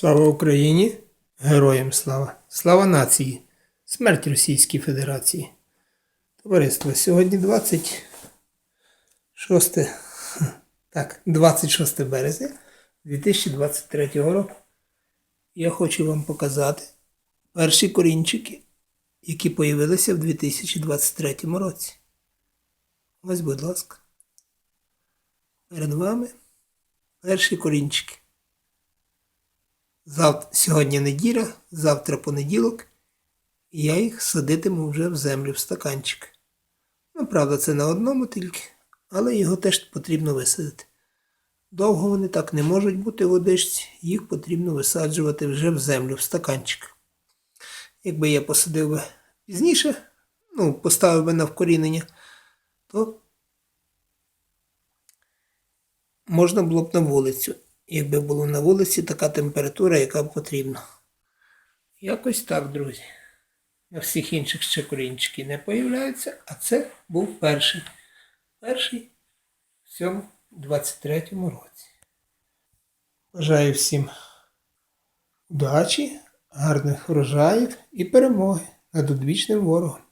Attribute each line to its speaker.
Speaker 1: Слава Україні! Героям слава! Слава нації! Смерть Російській Федерації! Товариство, сьогодні 26, так, 26 березня 2023 року. Я хочу вам показати перші корінчики, які появилися в 2023 році. Ось, будь ласка. Перед вами перші корінчики. Завтра, сьогодні неділя, завтра понеділок, і я їх садитиму вже в землю в стаканчик. Ну, правда, це на одному тільки, але його теж потрібно висадити. Довго вони так не можуть бути в водичці, їх потрібно висаджувати вже в землю в стаканчик. Якби я посадив би пізніше, ну, поставив би на вкорінення, то можна було б на вулицю, якби було на вулиці така температура, яка б потрібна. Якось так, друзі. На всіх інших ще корінчики не появляються, а це був перший. Перший в цьому 23-му році. Бажаю всім удачі, гарних врожаїв і перемоги над одвічним ворогом.